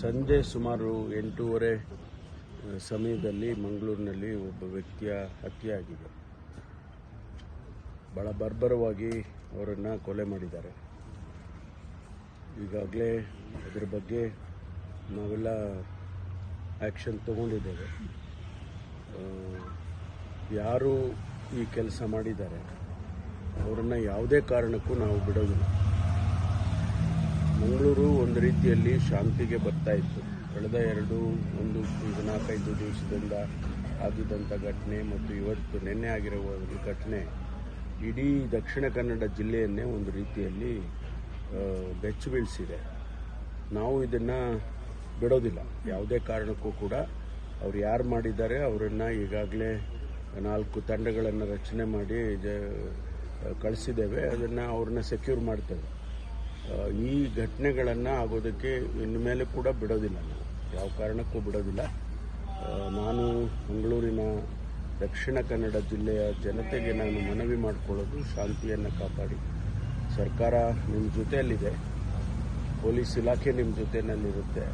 ಸಂಜೆ ಸುಮಾರು ಎಂಟೂವರೆ ಸಮಯದಲ್ಲಿ ಮಂಗಳೂರಿನಲ್ಲಿ ಒಬ್ಬ ವ್ಯಕ್ತಿಯ ಹತ್ಯೆ ಆಗಿದೆ ಭಾಳ ಬರ್ಬರವಾಗಿ ಅವರನ್ನು ಕೊಲೆ ಮಾಡಿದ್ದಾರೆ. ಈಗಾಗಲೇ ಅದರ ಬಗ್ಗೆ ನಾವೆಲ್ಲ ಆ್ಯಕ್ಷನ್ ತಗೊಂಡಿದ್ದೇವೆ. ಯಾರು ಈ ಕೆಲಸ ಮಾಡಿದ್ದಾರೆ, ಅವರನ್ನು ಯಾವುದೇ ಕಾರಣಕ್ಕೂ ನಾವು ಬಿಡೋದಿಲ್ಲ. ಒಂದು ರೀತಿಯಲ್ಲಿ ಶಾಂತಿಗೆ ಬರ್ತಾ ಇತ್ತು. ಕಳೆದ ಎರಡು, ಒಂದು, ಈಗ ನಾಲ್ಕೈದು ದಿವಸದಿಂದ ಆಗಿದ್ದಂಥ ಘಟನೆ ಮತ್ತು ಇವತ್ತು ನಿನ್ನೆ ಆಗಿರುವ ಘಟನೆ ಇಡೀ ದಕ್ಷಿಣ ಕನ್ನಡ ಜಿಲ್ಲೆಯನ್ನೇ ಒಂದು ರೀತಿಯಲ್ಲಿ ಬೆಚ್ಚು ಬೀಳಿಸಿದೆ ನಾವು ಇದನ್ನು ಬಿಡೋದಿಲ್ಲ. ಯಾವುದೇ ಕಾರಣಕ್ಕೂ ಕೂಡ ಅವ್ರು ಯಾರು ಮಾಡಿದ್ದಾರೆ ಅವರನ್ನು ಈಗಾಗಲೇ ನಾಲ್ಕು ತಂಡಗಳನ್ನು ರಚನೆ ಮಾಡಿ ಕಳಿಸಿದ್ದೇವೆ. ಅದನ್ನು ಅವ್ರನ್ನ ಸೆಕ್ಯೂರ್ ಮಾಡ್ತೇವೆ. ಈ ಘಟನೆಗಳನ್ನು ಆಗೋದಕ್ಕೆ ಇನ್ನು ಮೇಲೆ ಕೂಡ ಬಿಡೋದಿಲ್ಲ. ನಾವು ಯಾವ ಕಾರಣಕ್ಕೂ ಬಿಡೋದಿಲ್ಲ. ನಾನು ಮಂಗಳೂರಿನ ದಕ್ಷಿಣ ಕನ್ನಡ ಜಿಲ್ಲೆಯ ಜನತೆಗೆ ನಾನು ಮನವಿ ಮಾಡಿಕೊಳ್ಳೋದು ಶಾಂತಿಯನ್ನು ಕಾಪಾಡಿ. ಸರ್ಕಾರ ನಿಮ್ಮ ಜೊತೆಯಲ್ಲಿದೆ. ಪೊಲೀಸ್ ಇಲಾಖೆ ನಿಮ್ಮ ಜೊತೆಯಲ್ಲಿರುತ್ತೆ.